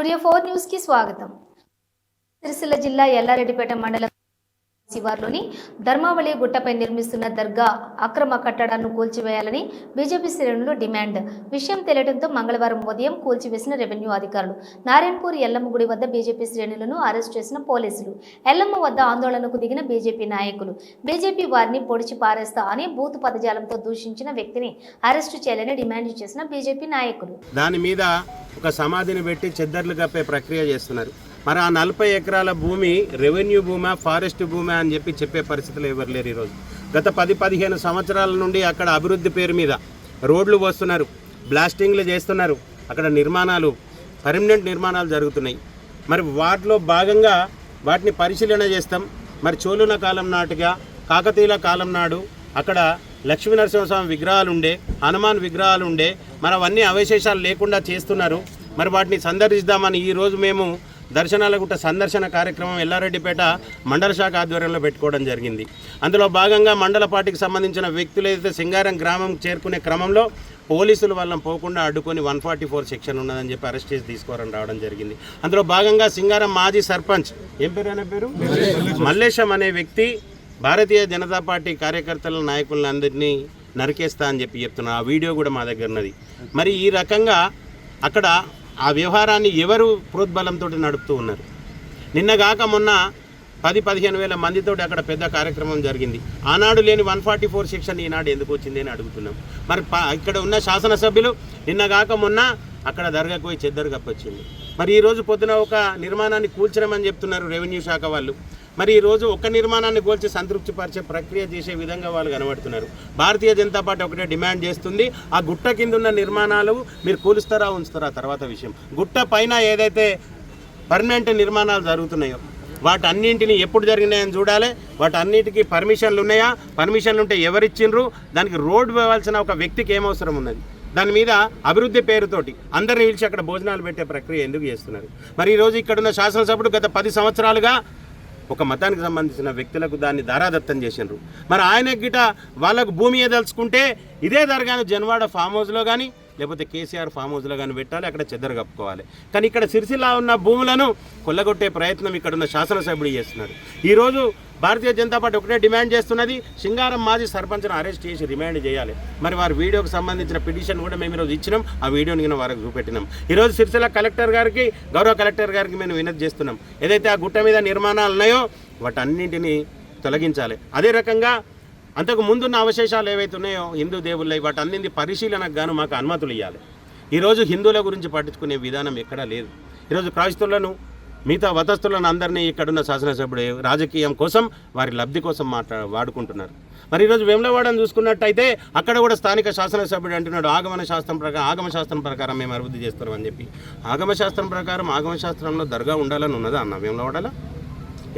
Studio four న్యూస్కి స్వాగతం. సిరిసిల్ల జిల్లా ఎల్లారెడ్డిపేట మండలం శివార్లోని ధర్మావళి గుట్టపై నిర్మిస్తున్న దర్గా అక్రమ కట్టడాలను కూల్చివేయాలని బీజేపీ శ్రేణులు డిమాండ్. విషయం తెలియడంతో మంగళవారం ఉదయం కూల్చివేసిన రెవెన్యూ అధికారులు. నారాయణపూర్ ఎల్లమ్మ గుడి వద్ద బీజేపీ శ్రేణులను అరెస్ట్ చేసిన పోలీసులు. ఎల్లమ్మ వద్ద ఆందోళనకు దిగిన బీజేపీ నాయకులు. బీజేపీ వారిని పొడిచి పారేస్తా అని బూత్ పదజాలంతో దూషించిన వ్యక్తిని అరెస్టు చేయాలని డిమాండ్ చేసిన బీజేపీ నాయకులు. దాని మీద ఒక సమాధిని పెట్టి చెద్దర్లు కప్పే ప్రక్రియ చేస్తున్నారు. మరి ఆ నలభై ఎకరాల భూమి రెవెన్యూ భూమా ఫారెస్ట్ భూమా అని చెప్పి చెప్పే పరిస్థితులు ఎవరు లేరు ఈరోజు. గత పది పదిహేను సంవత్సరాల నుండి అక్కడ అభివృద్ధి పేరు మీద రోడ్లు వస్తున్నారు బ్లాస్టింగ్లు చేస్తున్నారు అక్కడ నిర్మాణాలు పర్మనెంట్ నిర్మాణాలు జరుగుతున్నాయి. మరి వాటిలో భాగంగా వాటిని పరిశీలన చేస్తాం. మరి చోళుల కాలం నాటిగా కాకతీయుల కాలం నాడు అక్కడ లక్ష్మీ నరసింహస్వామి విగ్రహాలు ఉండే హనుమాన్ విగ్రహాలు ఉండే మరి అవన్నీ అవశేషాలు లేకుండా చేస్తున్నారు. మరి వాటిని సందర్శిద్దామని ఈరోజు మేము దర్శనాల గుట్ట సందర్శన కార్యక్రమం ఎల్లారెడ్డిపేట మండల శాఖ ఆధ్వర్యంలో పెట్టుకోవడం జరిగింది. అందులో భాగంగా మండల పార్టీకి సంబంధించిన వ్యక్తులు ఏదైతే సింగారం గ్రామం చేరుకునే క్రమంలో పోలీసులు వాళ్ళని పోకుండా అడ్డుకొని వన్ ఫార్టీ ఫోర్ సెక్షన్ ఉన్నదని చెప్పి అరెస్ట్ చేసి తీసుకోవడం రావడం జరిగింది. అందులో భాగంగా సింగారం మాజీ సర్పంచ్ ఏం పేరు అనే పేరు? మల్లేశం. అనే వ్యక్తి భారతీయ జనతా పార్టీ కార్యకర్తల నాయకులందరినీ నరికేస్తా అని చెప్పి చెప్తున్నారు. ఆ వీడియో కూడా మా దగ్గర ఉన్నది. మరి ఈ రకంగా అక్కడ ఆ వ్యవహారాన్ని ఎవరు ప్రోద్బలంతో నడుపుతూ ఉన్నారు? నిన్నగాక మొన్న పది పదిహేను వేల మందితోటి అక్కడ పెద్ద కార్యక్రమం జరిగింది. ఆనాడు లేని వన్ ఫార్టీ ఫోర్ సెక్షన్ ఈనాడు ఎందుకు వచ్చింది అని అడుగుతున్నాం. మరి ప- ఇక్కడ ఉన్న శాసనసభ్యులు నిన్నగాక మొన్న అక్కడ దర్గాకు పోయి చెద్దరు కప్పొచ్చింది. మరి ఈరోజు పొద్దున ఒక నిర్మాణాన్ని కూల్చడమని చెప్తున్నారు రెవెన్యూ శాఖ వాళ్ళు. మరి ఈరోజు ఒక్క నిర్మాణాన్ని కూల్చి సంతృప్తి పరిచే ప్రక్రియ చేసే విధంగా వాళ్ళు కనబడుతున్నారు. భారతీయ జనతా పార్టీ ఒకటే డిమాండ్ చేస్తుంది. ఆ గుట్ట కింద ఉన్న నిర్మాణాలు మీరు కూలుస్తారా ఉంచుతారా తర్వాత విషయం. గుట్ట పైన ఏదైతే పర్మనెంట్ నిర్మాణాలు జరుగుతున్నాయో వాటన్నింటిని ఎప్పుడు జరిగినాయని చూడాలి. వాటన్నిటికీ పర్మిషన్లు ఉన్నాయా పర్మిషన్లు ఉంటే ఎవరిచ్చిండ్రు? దానికి రోడ్డు పోవాల్సిన ఒక వ్యక్తికి ఏం అవసరం ఉన్నది? దాని మీద అభివృద్ధి పేరుతోటి అందరిని పిలిచి అక్కడ భోజనాలు పెట్టే ప్రక్రియ ఎందుకు చేస్తున్నారు? మరి ఈరోజు ఇక్కడున్న శాసనసభ్యుడు గత పది సంవత్సరాలుగా ఒక మతానికి సంబంధించిన వ్యక్తులకు దాన్ని దారాదత్తం చేసినారు మరి ఆయన గిట వాళ్ళకు భూమి ఏదలుచుకుంటే ఇదే దర్గాను జన్వాడ ఫామ్ హౌస్లో కానీ లేకపోతే కేసీఆర్ ఫామ్ హౌస్లో కానీ పెట్టాలి అక్కడ చెద్దరు కప్పుకోవాలి. కానీ ఇక్కడ సిరిసిల్ల ఉన్న భూములను కొల్లగొట్టే ప్రయత్నం ఇక్కడ ఉన్న శాసనసభ్యుడు చేస్తున్నారు ఈరోజు భారతీయ జనతా పార్టీ ఒకటే డిమాండ్ చేస్తున్నది. సింగారం మాజీ సర్పంచ్ను అరెస్ట్ చేసి రిమాండ్ చేయాలి. మరి వారి వీడియోకి సంబంధించిన పిటిషన్ కూడా మేము ఈరోజు ఇచ్చినాం. ఆ వీడియోని కూడా వారికి చూపెట్టినాం. ఈరోజు సిరిసిల్ల కలెక్టర్ గారికి గౌరవ కలెక్టర్ గారికి మేము వినతి చేస్తున్నాం. ఏదైతే ఆ గుట్ట మీద నిర్మాణాలు ఉన్నాయో వాటన్నింటినీ తొలగించాలి. అదే రకంగా అంతకు ముందున్న అవశేషాలు ఏవైతే ఉన్నాయో హిందూ దేవుళ్ళై వాటన్నింటి పరిశీలనకు గాను మాకు అనుమతులు ఇవ్వాలి ఈరోజు హిందువుల గురించి పట్టించుకునే విధానం ఎక్కడా లేదు. ఈరోజు క్రైస్తవులను మిగతా వతస్థులను అందరినీ ఇక్కడున్న శాసనసభ్యుడు రాజకీయం కోసం వారి లబ్ధి కోసం మాట్లా వాడుకుంటున్నారు. మరి ఈరోజు వేములవాడని చూసుకున్నట్టయితే అక్కడ కూడా స్థానిక శాసనసభ్యుడు అంటున్నాడు ఆగమన శాస్త్రం ప్రకారం ఆగమ శాస్త్రం ప్రకారం మేము అభివృద్ధి చేస్తున్నాం అని చెప్పి. ఆగమ శాస్త్రం ప్రకారం ఆగమ శాస్త్రంలో దర్గా ఉండాలని ఉన్నదా అన్న వేములవాడలో?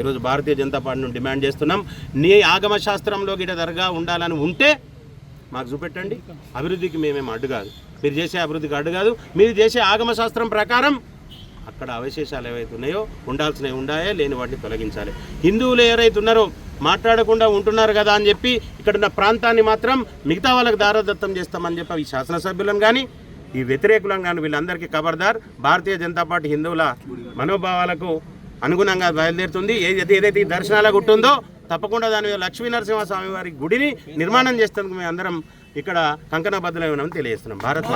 ఈరోజు భారతీయ జనతా పార్టీని డిమాండ్ చేస్తున్నాం నీ ఆగమ శాస్త్రంలో గిట దర్గా ఉండాలని ఉంటే మాకు చూపెట్టండి. అభివృద్ధికి మేమేం అడ్డు కాదు మీరు చేసే అభివృద్ధికి అడ్డు కాదు మీరు చేసే ఆగమ శాస్త్రం ప్రకారం అక్కడ అవశేషాలు ఏవైతే ఉన్నాయో ఉండాల్సినవి ఉండాయో లేని వాటిని తొలగించాలి. హిందువులు ఎవరైతే ఉన్నారో మాట్లాడకుండా ఉంటున్నారు కదా అని చెప్పి ఇక్కడ ఉన్న ప్రాంతాన్ని మాత్రం మిగతా వాళ్ళకి దారదత్తం చేస్తామని చెప్పి ఈ శాసనసభ్యులను కానీ ఈ వ్యతిరేకులను కానీ వీళ్ళందరికీ ఖబర్దార్ భారతీయ జనతా పార్టీ హిందువుల మనోభావాలకు అనుగుణంగా బయలుదేరుతుంది. ఏదైతే ఏదైతే ఈ దర్శనాల గుట్టుందో తప్పకుండా దాని మీద లక్ష్మీ నరసింహస్వామి వారి గుడిని నిర్మాణం చేస్తాం మేము అందరం ఇక్కడ కంకణ బద్దలై ఉన్నామని తెలియజేస్తున్నాం. భారత్